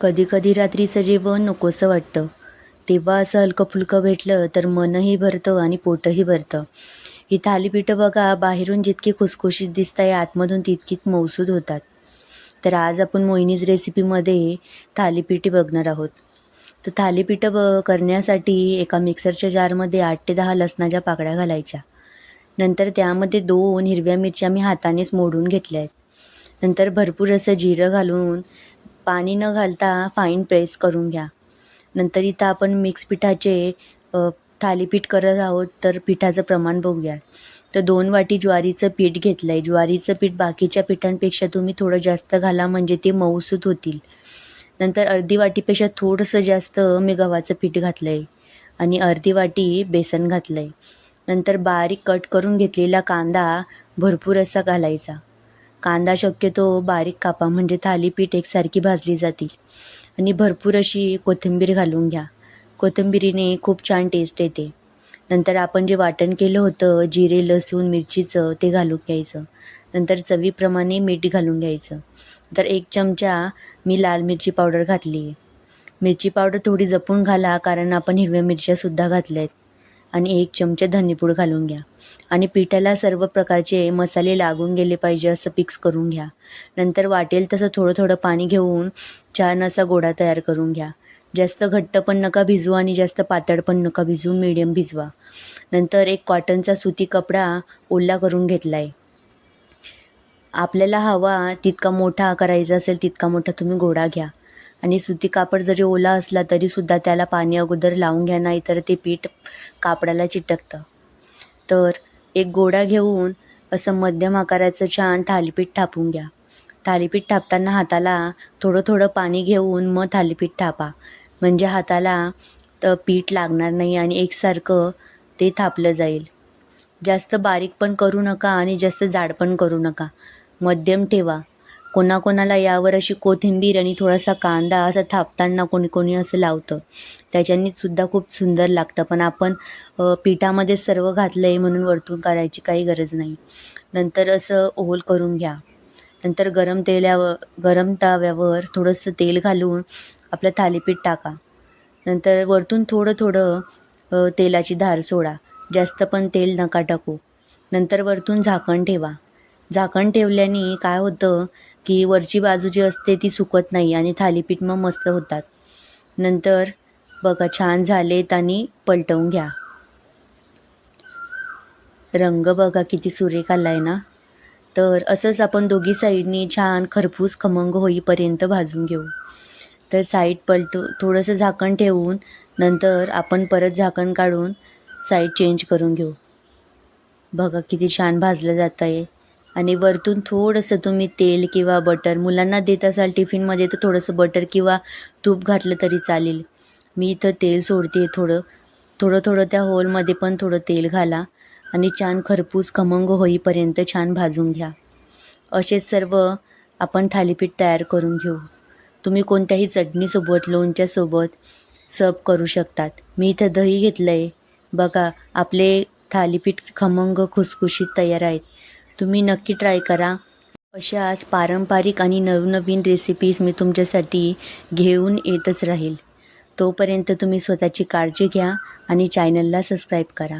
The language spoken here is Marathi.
कधी कधी रात्रीचं जेवण नकोसं वाटतं. तेव्हा असं हलकं फुलकं भेटलं तर मनही भरतं आणि पोटही भरतं. ही थालीपीठं बघा बाहेरून जितकी खुसखुशीत दिसत आहे आतमधून तितकीच मौसूद होतात. तर आज आपण मोहिनीज रेसिपीमध्ये थालीपीठी बघणार आहोत. तर थालीपीठं ब करण्यासाठी एका मिक्सरच्या जारमध्ये आठ ते दहा लसणाच्या पाकळ्या घालायच्या. नंतर त्यामध्ये दोन हिरव्या मिरच्या मी हातानेच मोडून घेतल्या आहेत नंतर भरपूर असं जिरं घालून पाणी न घालता फाईन प्रेस करून घ्या. नंतर इथं आपण मिक्स पिठाचे थालीपीठ करत आहोत तर पिठाचं प्रमाण बघूया. तर दोन वाटी ज्वारीचं पीठ घेतलं आहे ज्वारीचं पीठ बाकीच्या पिठांपेक्षा तुम्ही थोडं जास्त घाला म्हणजे ते मऊसूत होतील. नंतर अर्धी वाटीपेक्षा थोडंसं जास्त मी गव्हाचं पीठ घातलं आहे आणि अर्धी वाटी बेसन घातलं आहे नंतर बारीक कट करून घेतलेला कांदा भरपूर असा घालायचा. कांदा शक्यतो बारीक कापा म्हणजे थालीपीठ एकसारखी भाजली जातील. आणि भरपूर अशी कोथिंबीर घालून घ्या. कोथिंबीरीने खूप छान टेस्ट येते. नंतर आपण जे वाटण केलं होतं जिरे लसूण मिरचीचं ते घालून घ्यायचं. नंतर चवीप्रमाणे मीठ घालून घ्यायचं. तर एक चमचा मी लाल मिरची पावडर घातली आहे मिरची पावडर थोडी जपून घाला कारण आपण हिरव्या मिरच्यासुद्धा घातल्या आहेत आणि एक चमचा धनेपूड घालून घ्या. आणि पिठाला सर्व प्रकारचे मसाले लागून गेले पाहिजे असं पिक्स करून घ्या. नंतर वाटेल तसं थोडं थोडं पाणी घेऊन छान असा गोडा तयार करून घ्या. जास्त घट्ट पण नका भिजवू आणि जास्त पातळ पण नका भिजवू मिडियम भिजवा. नंतर एक कॉटनचा सुती कपडा ओला करून घेतला आहे आपल्याला हवा तितका मोठा करायचा असेल तितका मोठा तुम्ही गोडा घ्या. आणि सुती कापड जरी ओला असला तरीसुद्धा त्याला पाणी अगोदर लावून घ्या नाही तर ते पीठ कापडाला चिटकतं. तर एक गोळा घेऊन असं मध्यम आकाराचं छान थालीपीठ थापून घ्या. थालीपीठ थापताना हाताला थोडं थोडं पाणी घेऊन मग थालीपीठ थापा. म्हणजे हाताला तर पीठ लागणार नाही आणि एकसारखं ते थापलं जाईल. जास्त बारीक पण करू नका आणि जास्त जाड पण करू नका. मध्यम ठेवा. कोणाकोणाला यावर अशी कोथिंबीर आणि थोडासा कांदा असं थापताना कोणी कोणी असं लावतं. त्याच्यानी सुद्धा खूप सुंदर लागतं. पण आपण पिठामध्ये सर्व घातलं आहे म्हणून वरतून करायची काही गरज नाही. नंतर असं ओल करून घ्या. नंतर गरम तेलावर गरम तव्यावर थोडंसं तेल घालून आपलं थालीपीठ टाका. नंतर वरतून थोडं थोडं तेलाची धार सोडा. जास्त पण तेल नका टाकू. नंतर वरतून झाकण ठेवा. झाकण ठेवल्याने काय होतं की वरची बाजू जी असते ती सुकत नाही आणि थालीपीठ मग मस्त होतात. नंतर बघा छान झालेत आणि पलटवून घ्या. रंग बघा किती सुरेख आला आहे ना? तर असंच आपण दोघी साईडनी छान खरपूस खमंग होईपर्यंत भाजून घेऊ. तर साईड पलटू थोडंसं झाकण ठेवून नंतर आपण परत झाकण काढून साईड चेंज करून घेऊ. बघा किती छान भाजलं जात आहे आणि वरतून थोडंसं तुम्ही तेल किंवा बटर मुलांना देत असाल टिफिनमध्ये तर थोडंसं बटर किंवा तूप घातलं तरी चालेल. मी इथं तेल सोडते थोडं. थोडं थोडं त्या होलमध्ये पण थोडं तेल घाला आणि छान खरपूस खमंग होईपर्यंत छान भाजून घ्या. असेच सर्व आपण थालीपीठ तयार करून घेऊ. तुम्ही कोणत्याही चटणीसोबत लोणच्यासोबत सर्व करू शकतात. मी इथं दही घेतलं आहे बघा आपले थालीपीठ खमंग खुसखुशीत तयार आहेत. तुम्ही नक्की ट्राय करा. अशाच पारंपरिक आणि नवनवीन रेसिपीज मी तुमच्यासाठी घेऊन येतच राहील. तोपर्यंत तुम्ही स्वतःची काळजी घ्या आणि चॅनलला सबस्क्राईब करा.